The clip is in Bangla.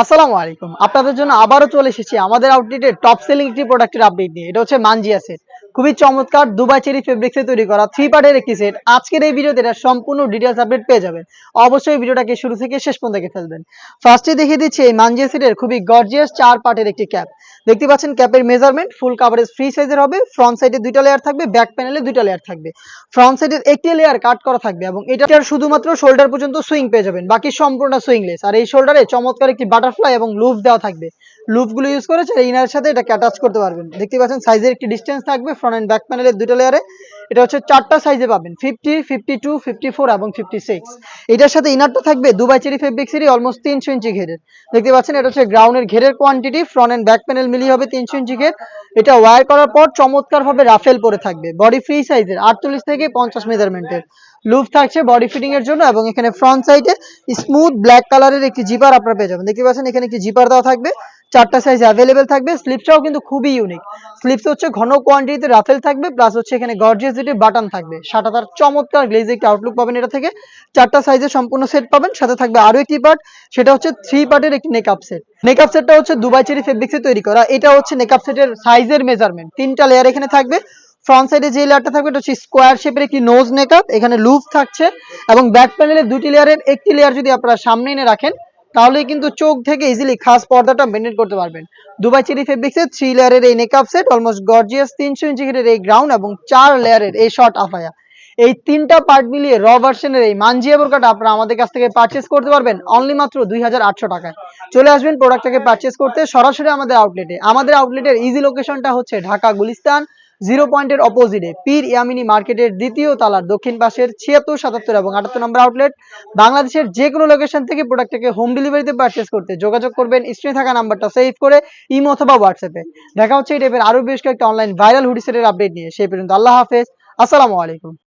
আসসালামু আলাইকুম। আপনাদের জন্য আবারও চলে এসেছি আমাদের আউটলেটের টপ সেলিং একটি প্রোডাক্টের আপডেট নিয়ে। এটা হচ্ছে মানজিয়া সেট খুবই চমৎকার দুবাই চেরি ফেব্রিক্সে তৈরি করা থ্রি পার্টের একটি সেট আজকের এই ভিডিওতে এটা সম্পূর্ণ ডিটেলস আপডেট পেয়ে যাবেন। অবশ্যই ভিডিওটাকে শুরু থেকে শেষ পর্যন্ত দেখে ফেলবেন। ফার্স্টে দেখিয়ে দিচ্ছি এই মানজিয়া সেটের খুবই গর্জিয়াস চার পার্টের একটি ক্যাপ দেখতে পাচ্ছেন ক্যাপের মেজারমেন্ট ফুল কাভারেজ ফ্রি সাইজের হবে ফ্রন্ট সাইডে দুইটা লেয়ার থাকবে ব্যাক প্যানেলে দুইটা লেয়ার থাকবে। ফ্রন্ট সাইডের একটি লেয়ার কাট করা থাকবে এবং এটা শুধুমাত্র শোল্ডার পর্যন্ত সুইং পেয়ে যাবেন, বাকি সম্পূর্ণ সুইংলেস আর এই শোল্ডারে চমৎকার একটি বাটারফ্লাই এবং লুপ দেওয়া থাকবে। লুপগুলো ইউজ করেছে ইনার সাথে এটা অ্যাটাচ করতে পারবেন। দেখতে পাচ্ছেন সাইজের একটি ডিস্টেন্স থাকবে ফ্রন্ট অ্যান্ড ব্যাক প্যানেলের দুটো লেয়ারে এটা হচ্ছে চারটা সাইজে পাবেন। Fifty fifty two fifty four এবং ফিফটি সিক্স এটার সাথে ইনারটা থাকবে দুবাই চেরি ফেব্রিক্সেরই অলমোস্ট তিনশো ইঞ্চি ঘেরের। দেখতে পাচ্ছেন, এটা হচ্ছে গ্রাউন্ডের ঘেরের quantity front end back panel মিলিয়ে হবে তিনশো ইঞ্চি ঘের। এটা ওয়ার করার পর চমৎকার ভাবে রাফেল পরে থাকবে। বডি ফ্রি সাইজের আটচল্লিশ থেকে পঞ্চাশ মেজারমেন্টের লুপ থাকছে বডি ফিটিং এর জন্য এবং এখানে ফ্রন্ট সাইডে স্মুথ ব্ল্যাক কালারের একটি জিপার আপনারা পেয়ে যাবেন। দেখতে পাচ্ছেন, এখানে একটি জিপার দেওয়া থাকবে। চারটা সাইজ অ্যাভেলেবেল থাকবে। স্লিপসটাও কিন্তু খুবই ইউনিক স্লিপস হচ্ছে ঘন কোয়ান্টিটিতে রাফেল থাকবে প্লাস হচ্ছে এখানে গর্জিয়াস দুটি বাটন থাকবে। সাটা তার চমৎকার গ্লেজ একটি আউটলুক পাবেন এটা থেকে। চারটা সাইজের সম্পূর্ণ সেট পাবেন। সাথে থাকবে আরও একটি পার্ট সেটা হচ্ছে থ্রি পার্টের একটি নেকআপ সেট নেকআপ সেটটা হচ্ছে দুবাই চেরি ফেব্রিক্সে তৈরি করা। এটা হচ্ছে নেকআপ সেটের সাইজের মেজারমেন্ট তিনটা লেয়ার এখানে থাকবে। ফ্রন্ট সাইডে যে লেয়ারটা থাকবে, এটা হচ্ছে স্কোয়ার শেপের একটি নোজ মেকআপ এখানে লুপ থাকছে এবং ব্যাক প্যানেলের দুটি লেয়ারের একটি লেয়ার যদি আপনারা সামনে এনে রাখেন তাহলে কিন্তু চোখ থেকে ইজিলি খাস পর্দাটা মেনটেন করতে পারবেন। দুবাই চেরি ফেব্রিক্সের থ্রি লেয়ারের এই মেকআপ সেট অলমোস্ট গর্জিয়াস তিনশো ইঞ্চি ঘেরের এই গ্রাউন্ড এবং চার লেয়ারের এই শর্ট আফায়া। এই তিনটা পার্ট মিলিয়ে র ভার্সনের এই মানজিয়া বোরকাটা আপনারা আমাদের কাছ থেকে পারচেস করতে পারবেন অনলি মাত্র দুই হাজার আটশো টাকায়। চলে আসবেন প্রোডাক্টটাকে পারচেস করতে সরাসরি আমাদের আউটলেটে আমাদের আউটলেটের ইজি লোকেশনটা হচ্ছে ঢাকা, গুলিস্তান। জিরো পয়েন্টের অপোজিটে পীর ইয়ামিনী মার্কেটের দ্বিতীয় তালার দক্ষিণ পাশের ছিয়াত্তর, সাতাত্তর এবং আটাত্তর নম্বর আউটলেট বাংলাদেশের যে কোনো লোকেশন থেকে প্রোডাক্টটাকে হোম ডেলিভারিতে পারচেস করতে যোগাযোগ করবেন। স্ক্রিনে থাকা নাম্বারটা সেভ করে ইমো অথবা হোয়াটসঅ্যাপে দেখা হচ্ছে এই টাইপের আরও বেশ কয়েকটা অনলাইন ভাইরাল হুডিসেটের আপডেট নিয়ে। সেই পর্যন্ত আল্লাহ হাফেজ। আসসালামু আলাইকুম।